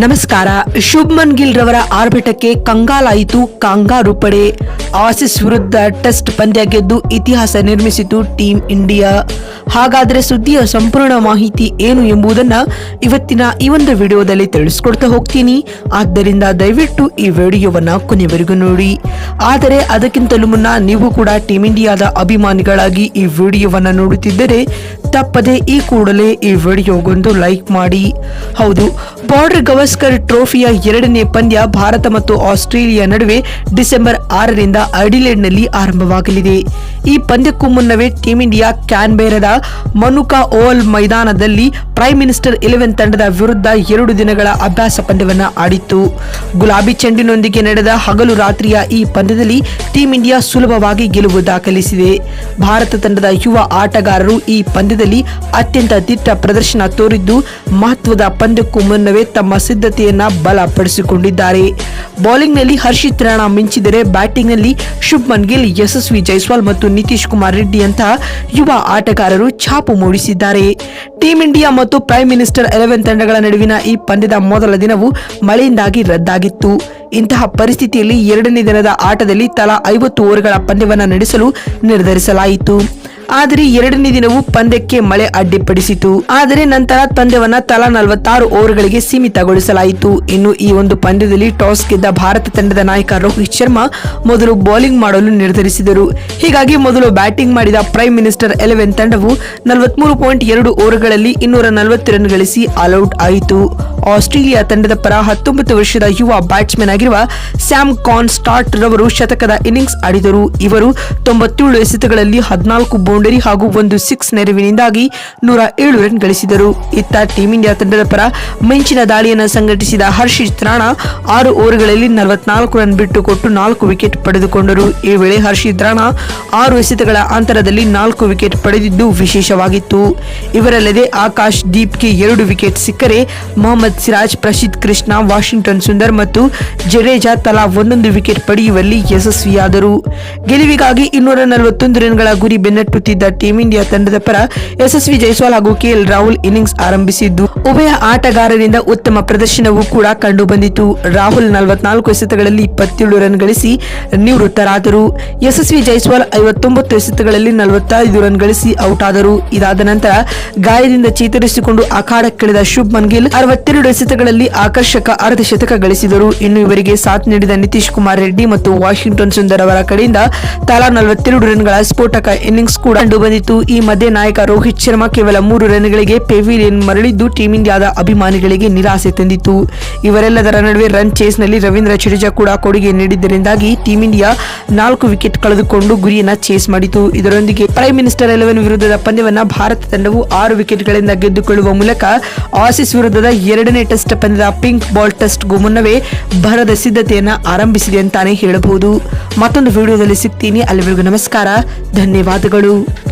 ನಮಸ್ಕಾರ. ಶುಭ್ಮನ್ ಗಿಲ್ ರವರ ಆರ್ಭಟಕ್ಕೆ ಕಂಗಾಲಾಯಿತು ಕಾಂಗಾರು ಪಡೆ ಆಸಿಸ್ ವಿರುದ್ಧ ಟೆಸ್ಟ್ ಪಂದ್ಯ ಗೆದ್ದು ಇತಿಹಾಸ ನಿರ್ಮಿಸಿತು ಟೀಂ ಇಂಡಿಯಾ. ಹಾಗಾದ್ರೆ ಸುದ್ದಿಯ ಸಂಪೂರ್ಣ ಮಾಹಿತಿ ಏನು ಎಂಬುದನ್ನ ಇವತ್ತಿನ ಈ ಒಂದು ವಿಡಿಯೋದಲ್ಲಿ ತಿಳಿಸ್ಕೊಡ್ತಾ ಹೋಗ್ತೀನಿ. ಆದ್ದರಿಂದ ದಯವಿಟ್ಟು ಈ ವಿಡಿಯೋವನ್ನ ಕೊನೆವರೆಗೂ ನೋಡಿ. ಆದರೆ ಅದಕ್ಕಿಂತಲೂ ಮುನ್ನ ನೀವು ಕೂಡ ಟೀಂ ಇಂಡಿಯಾದ ಅಭಿಮಾನಿಗಳಾಗಿ ಈ ವಿಡಿಯೋವನ್ನ ನೋಡುತ್ತಿದ್ದರೆ ತಪ್ಪದೆ ಈ ಕೂಡಲೇ ಈ ವಿಡಿಯೋಗೊಂದು ಲೈಕ್ ಮಾಡಿ. ಹೌದು, ಬಾರ್ಡರ್ ಗವಸ್ಕರ್ ಟ್ರೋಫಿಯ ಎರಡನೇ ಪಂದ್ಯ ಭಾರತ ಮತ್ತು ಆಸ್ಟ್ರೇಲಿಯಾ ನಡುವೆ ಡಿಸೆಂಬರ್ ಆರರಿಂದ ಅಡಿಲೇಡ್ನಲ್ಲಿ ಆರಂಭವಾಗಲಿದೆ. ಈ ಪಂದ್ಯಕ್ಕೂ ಮುನ್ನವೇ ಟೀಂ ಇಂಡಿಯಾ ಕ್ಯಾನ್ಬೇರದ ಮನುಕಾ ಓವಲ್ ಮೈದಾನದಲ್ಲಿ ಪ್ರೈಮ್ ಮಿನಿಸ್ಟರ್ ಇಲೆವೆನ್ ತಂಡದ ವಿರುದ್ಧ ಎರಡು ದಿನಗಳ ಅಭ್ಯಾಸ ಪಂದ್ಯವನ್ನು ಆಡಿತ್ತು. ಗುಲಾಬಿ ಚೆಂಡಿನೊಂದಿಗೆ ನಡೆದ ಹಗಲು ರಾತ್ರಿಯ ಈ ಪಂದ್ಯದಲ್ಲಿ ಟೀಂ ಇಂಡಿಯಾ ಸುಲಭವಾಗಿ ಗೆಲುವು ದಾಖಲಿಸಿದೆ. ಭಾರತ ತಂಡದ ಯುವ ಆಟಗಾರರು ಈ ಪಂದ್ಯದಲ್ಲಿ ಅತ್ಯಂತ ದಿಟ್ಟ ಪ್ರದರ್ಶನ ತೋರಿದ್ದು, ಮಹತ್ವದ ಪಂದ್ಯಕ್ಕೂ ಮುನ್ನವೇ ತಮ್ಮ ಸಿದ್ಧತೆಯನ್ನ ಬಲಪಡಿಸಿಕೊಂಡಿದ್ದಾರೆ. ಬೌಲಿಂಗ್ನಲ್ಲಿ ಹರ್ಷಿತ್ ರಾಣಾ ಮಿಂಚಿದರೆ ಬ್ಯಾಟಿಂಗ್ನಲ್ಲಿ ಶುಭ್ಮನ್ ಗಿಲ್, ಯಶಸ್ವಿ ಜೈಸ್ವಾಲ್ ಮತ್ತು ನಿತೀಶ್ ಕುಮಾರ್ ರೆಡ್ಡಿ ಅಂತಹ ಯುವ ಆಟಗಾರರು ಛಾಪು ಮೂಡಿಸಿದ್ದಾರೆ. ಟೀಂ ಇಂಡಿಯಾ ಮತ್ತು ಪ್ರೈಮ್ ಮಿನಿಸ್ಟರ್ ಎಲೆವೆನ್ ತಂಡಗಳ ನಡುವಿನ ಈ ಪಂದ್ಯದ ಮೊದಲ ದಿನವು ಮಳೆಯಿಂದಾಗಿ ರದ್ದಾಗಿತ್ತು. ಇಂತಹ ಪರಿಸ್ಥಿತಿಯಲ್ಲಿ ಎರಡನೇ ದಿನದ ಆಟದಲ್ಲಿ ತಲಾ ಐವತ್ತು ಓವರ್ಗಳ ಪಂದ್ಯವನ್ನು ನಡೆಸಲು ನಿರ್ಧರಿಸಲಾಯಿತು. ಆದರೆ ಎರಡನೇ ದಿನವೂ ಪಂದ್ಯಕ್ಕೆ ಮಳೆ ಅಡ್ಡಿಪಡಿಸಿತು. ಆದರೆ ನಂತರ ಪಂದ್ಯವನ್ನ ತಲಾ ನಲವತ್ತಾರು ಓವರ್ಗಳಿಗೆ ಸೀಮಿತಗೊಳಿಸಲಾಯಿತು. ಇನ್ನು ಈ ಒಂದು ಪಂದ್ಯದಲ್ಲಿ ಟಾಸ್ ಗೆದ್ದ ಭಾರತ ತಂಡದ ನಾಯಕ ರೋಹಿತ್ ಶರ್ಮಾ ಮೊದಲು ಬೌಲಿಂಗ್ ಮಾಡಲು ನಿರ್ಧರಿಸಿದರು. ಹೀಗಾಗಿ ಮೊದಲು ಬ್ಯಾಟಿಂಗ್ ಮಾಡಿದ ಪ್ರೈಮ್ ಮಿನಿಸ್ಟರ್ ಎಲೆವೆನ್ ತಂಡವು ನಲವತ್ಮೂರು ಪಾಯಿಂಟ್ ಎರಡು ಓವರ್ಗಳಲ್ಲಿ ಇನ್ನೂರ ನಲವತ್ತು ರನ್ ಗಳಿಸಿ ಆಲ್ಔಟ್ ಆಯಿತು. ಆಸ್ಟ್ರೇಲಿಯಾ ತಂಡದ ಪರ ಹತ್ತೊಂಬತ್ತು ವರ್ಷದ ಯುವ ಬ್ಯಾಟ್ಸ್ಮನ್ ಆಗಿರುವ ಸ್ಯಾಮ್ ಕಾನ್ ಸ್ಟಾರ್ಟ್ ರವರು ಶತಕದ ಇನ್ನಿಂಗ್ಸ್ ಆಡಿದರು. ಇವರು ತೊಂಬತ್ತೇಳು ಎಸೆತಗಳಲ್ಲಿ ಹದಿನಾಲ್ಕು ಬೌಂಡರಿ ಹಾಗೂ ಒಂದು ಸಿಕ್ಸ್ ನೆರವಿನಿಂದಾಗಿ ನೂರ ಏಳು ರನ್ ಗಳಿಸಿದರು. ಇತ್ತ ಟೀಂ ಇಂಡಿಯಾ ತಂಡದ ಪರ ಮಿಂಚಿನ ದಾಳಿಯನ್ನು ಸಂಘಟಿಸಿದ ಹರ್ಷಿತ್ ರಾಣಾ ಆರು ಓವರ್ಗಳಲ್ಲಿ ನಲವತ್ನಾಲ್ಕು ರನ್ ಬಿಟ್ಟುಕೊಟ್ಟು ನಾಲ್ಕು ವಿಕೆಟ್ ಪಡೆದುಕೊಂಡರು. ಈ ವೇಳೆ ಹರ್ಷಿತ್ ರಾಣಾ ಆರು ಎಸೆತಗಳ ಅಂತರದಲ್ಲಿ ನಾಲ್ಕು ವಿಕೆಟ್ ಪಡೆದಿದ್ದು ವಿಶೇಷವಾಗಿತ್ತು. ಇವರಲ್ಲದೆ ಆಕಾಶ್ ದೀಪ್ಗೆ ಎರಡು ವಿಕೆಟ್ ಸಿಕ್ಕರೆ ಮೊಹಮ್ಮದ್ ಸಿರಾಜ್ ಪ್ರಸಿದ್ ಕೃಷ್ಣ, ವಾಷಿಂಗ್ಟನ್ ಸುಂದರ್ ಮತ್ತು ಜಡೇಜಾ ತಲಾ ಒಂದೊಂದು ವಿಕೆಟ್ ಪಡೆಯುವಲ್ಲಿ ಯಶಸ್ವಿಯಾದರು. ಗೆಲುವಿಗಾಗಿ ಇನ್ನೂರ ನಲವತ್ತೊಂದು ರನ್ಗಳ ಗುರಿ ಬೆನ್ನಟ್ಟುತ್ತಿದ್ದ ಟೀಂ ಇಂಡಿಯಾ ತಂಡದ ಪರ ಯಶಸ್ವಿ ಜೈಸ್ವಾಲ್ ಹಾಗೂ ಕೆಎಲ್ ರಾಹುಲ್ ಇನ್ನಿಂಗ್ಸ್ ಆರಂಭಿಸಿದ್ದು. ಉಭಯ ಆಟಗಾರರಿಂದ ಉತ್ತಮ ಪ್ರದರ್ಶನವೂ ಕೂಡ ಕಂಡು ಬಂದಿತು ರಾಹುಲ್ ನಲವತ್ನಾಲ್ಕು ಎಸೆತಗಳಲ್ಲಿ ಇಪ್ಪತ್ತೇಳು ರನ್ ಗಳಿಸಿ ನಿವೃತ್ತರಾದರು. ಯಶಸ್ವಿ ಜೈಸ್ವಾಲ್ ಐವತ್ತೊಂಬತ್ತು ಎಸೆತಗಳಲ್ಲಿ ನಲವತ್ತೈದು ರನ್ ಗಳಿಸಿ ಔಟ್ ಆದರು ಇದಾದ ನಂತರ ಗಾಯದಿಂದ ಚೇತರಿಸಿಕೊಂಡು ಅಖಾಡಕ್ಕಿಳಿದ ಶುಭ್ಮನ್ ಗಿಲ್ ಅರವತ್ತೆರಡು ಎಸೆತಗಳಲ್ಲಿ ಆಕರ್ಷಕ ಅರ್ಧ ಶತಕ ಗಳಿಸಿದರು. ಇನ್ನು ಇವರಿಗೆ ಸಾಥ್ ನೀಡಿದ ನಿತೀಶ್ ಕುಮಾರ್ ರೆಡ್ಡಿ ಮತ್ತು ವಾಷಿಂಗ್ಟನ್ ಸುಂದರ್ ಅವರ ಕಡೆಯಿಂದ ತಲಾ ನಲವತ್ತೆರಡು ರನ್ಗಳ ಸ್ಫೋಟಕ ಇನ್ನಿಂಗ್ಸ್ ಕೂಡ ಕಂಡು ಬಂದಿತ್ತು ಈ ಮಧ್ಯೆ ನಾಯಕ ರೋಹಿತ್ ಶರ್ಮಾ ಕೇವಲ ಮೂರು ರನ್ಗಳಿಗೆ ಪೆವಿಲಿಯನ್ ಮರಳಿದ್ದು ಟೀಂ ಇಂಡಿಯಾದ ಅಭಿಮಾನಿಗಳಿಗೆ ನಿರಾಸೆ ತಂದಿತ್ತು. ಇವರೆಲ್ಲದರ ನಡುವೆ ರನ್ ಚೇಸ್ನಲ್ಲಿ ರವೀಂದ್ರ ಜಡೇಜಾ ಕೂಡ ಕೊಡುಗೆ ನೀಡಿದ್ದರಿಂದಾಗಿ ಟೀಂ ಇಂಡಿಯಾ ನಾಲ್ಕು ವಿಕೆಟ್ ಕಳೆದುಕೊಂಡು ಗುರಿಯನ್ನ ಚೇಸ್ ಮಾಡಿತು. ಇದರೊಂದಿಗೆ ಪ್ರೈಮ್ ಮಿನಿಸ್ಟರ್ ಎಲೆವೆನ್ ವಿರುದ್ಧದ ಪಂದ್ಯವನ್ನ ಭಾರತ ತಂಡವು ಆರು ವಿಕೆಟ್ಗಳಿಂದ ಗೆದ್ದುಕೊಳ್ಳುವ ಮೂಲಕ ಆಸಿಸ್ ವಿರುದ್ಧದ ಎರಡನೇ ಟೆಸ್ಟ್ ಪಂದ್ಯದ ಪಿಂಕ್ ಬಾಲ್ ಟೆಸ್ಟ್ಗೂ ಮುನ್ನವೇ ಭರದ ಸಿದ್ಧತೆಯನ್ನು ಆರಂಭಿಸಿದೆ ಅಂತಾನೆ ಹೇಳಬಹುದು. ಮತ್ತೊಂದು ವಿಡಿಯೋದಲ್ಲಿ ಸಿಗ್ತೀನಿ. ಅಲ್ಲಿವರೆಗೂ ನಮಸ್ಕಾರ. ಧನ್ಯವಾದಗಳು. Brasil